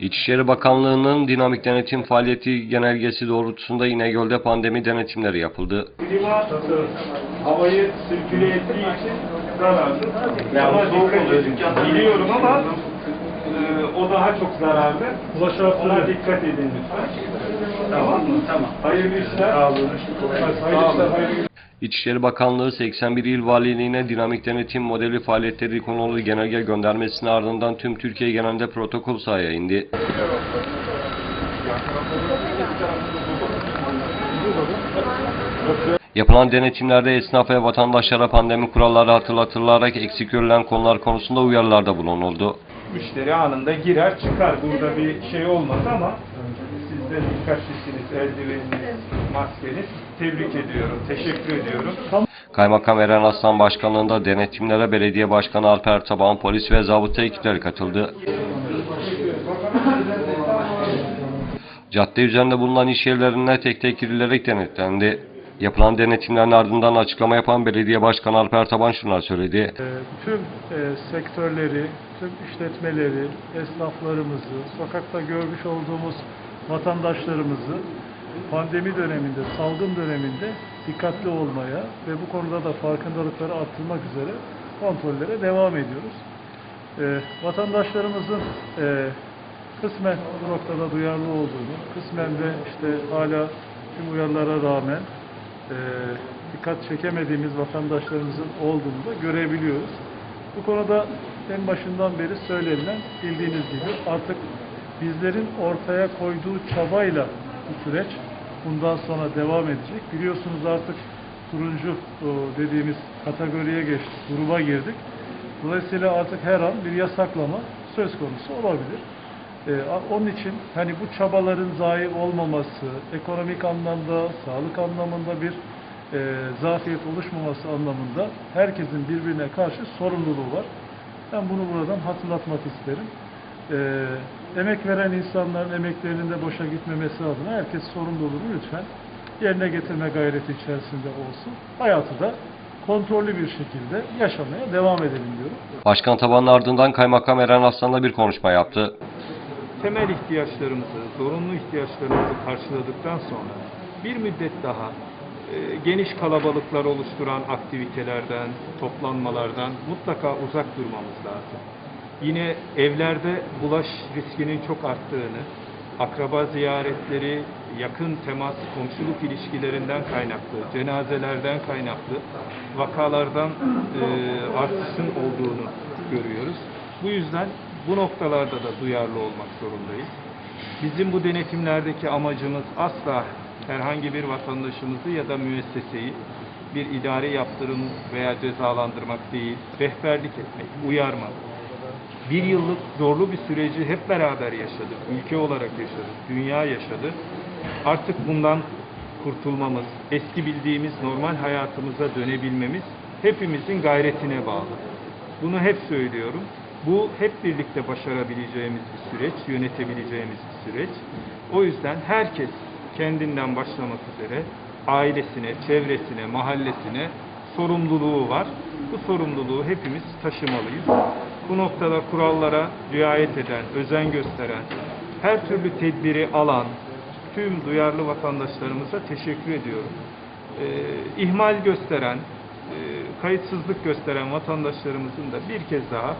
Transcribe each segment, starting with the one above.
İçişleri Bakanlığı'nın dinamik denetim faaliyeti genelgesi doğrultusunda İnegöl'de pandemi denetimleri yapıldı. Klima havayı sirküle ettiği için zararlı. Ama dikkat. Biliyorum ama e, o daha çok zararlı. Ona dikkat edin lütfen. Tamam mı? Tamam. Hayırlı işler. Sağ olun. Hayırlı işler. Hayırlı İçişleri Bakanlığı 81 il valiliğine dinamik denetim modeli faaliyetleri konulu genelge göndermesinin ardından tüm Türkiye genelinde protokol sahaya indi. Yapılan denetimlerde esnaf ve vatandaşlara pandemi kuralları hatırlatılarak eksik görülen konular konusunda uyarılarda bulunuldu. Müşteri anında girer çıkar. Burada bir şey olmaz ama siz de dikkatlisiniz. Eldiveniniz, maskeniz. Tebrik ediyorum. Teşekkür ediyorum. Kaymakam Eren Aslan Başkanlığında denetimlere belediye başkanı Alper Taban, polis ve zabıta ekipleri katıldı. Cadde üzerinde bulunan iş yerlerine tek tek girilerek denetlendi. Yapılan denetimlerin ardından açıklama yapan belediye başkanı Alper Taban şunlar söyledi. Ee, tüm e, sektörleri, tüm işletmeleri, esnaflarımızı, sokakta görmüş olduğumuz vatandaşlarımızı pandemi döneminde, salgın döneminde dikkatli olmaya ve bu konuda da farkındalıkları arttırmak üzere kontrollere devam ediyoruz. Ee, vatandaşlarımızın e, kısmen bu noktada duyarlı olduğunu, kısmen de işte hala tüm uyarılara rağmen e, dikkat çekemediğimiz vatandaşlarımızın olduğunu da görebiliyoruz. Bu konuda en başından beri söylenilen bildiğiniz gibi artık bizlerin ortaya koyduğu çabayla bu süreç bundan sonra devam edecek. Biliyorsunuz artık turuncu o, dediğimiz kategoriye geçtik, gruba girdik. Dolayısıyla artık her an bir yasaklama söz konusu olabilir. Ee, onun için hani bu çabaların zayi olmaması, ekonomik anlamda, sağlık anlamında bir e, zafiyet oluşmaması anlamında herkesin birbirine karşı sorumluluğu var. Ben bunu buradan hatırlatmak isterim. Ee, emek veren insanların emeklerinin de boşa gitmemesi adına herkes sorumluluğunu lütfen yerine getirme gayreti içerisinde olsun. Hayatı da kontrollü bir şekilde yaşamaya devam edelim diyorum. Başkan Taban'ın ardından Kaymakam Eren Aslan'la bir konuşma yaptı. temel ihtiyaçlarımızı, zorunlu ihtiyaçlarımızı karşıladıktan sonra bir müddet daha e, geniş kalabalıklar oluşturan aktivitelerden, toplanmalardan mutlaka uzak durmamız lazım. Yine evlerde bulaş riskinin çok arttığını, akraba ziyaretleri, yakın temas, komşuluk ilişkilerinden kaynaklı, cenazelerden kaynaklı vakalardan e, artışın olduğunu görüyoruz. Bu yüzden bu noktalarda da duyarlı olmak zorundayız. Bizim bu denetimlerdeki amacımız asla herhangi bir vatandaşımızı ya da müesseseyi bir idari yaptırım veya cezalandırmak değil, rehberlik etmek, uyarmak. Bir yıllık zorlu bir süreci hep beraber yaşadık, ülke olarak yaşadık, dünya yaşadı. Artık bundan kurtulmamız, eski bildiğimiz normal hayatımıza dönebilmemiz hepimizin gayretine bağlı. Bunu hep söylüyorum. Bu hep birlikte başarabileceğimiz bir süreç, yönetebileceğimiz bir süreç. O yüzden herkes kendinden başlamak üzere ailesine, çevresine, mahallesine sorumluluğu var. Bu sorumluluğu hepimiz taşımalıyız. Bu noktada kurallara riayet eden, özen gösteren, her türlü tedbiri alan tüm duyarlı vatandaşlarımıza teşekkür ediyorum. Ee, ihmal gösteren, e, kayıtsızlık gösteren vatandaşlarımızın da bir kez daha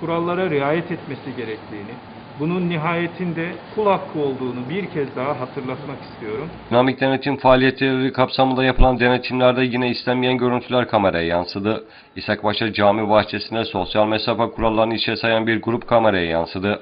kurallara riayet etmesi gerektiğini, bunun nihayetinde kul hakkı olduğunu bir kez daha hatırlatmak istiyorum. Dinamik denetim faaliyetleri kapsamında yapılan denetimlerde yine istenmeyen görüntüler kameraya yansıdı. İshakpaşa Cami bahçesinde sosyal mesafe kurallarını içe sayan bir grup kameraya yansıdı.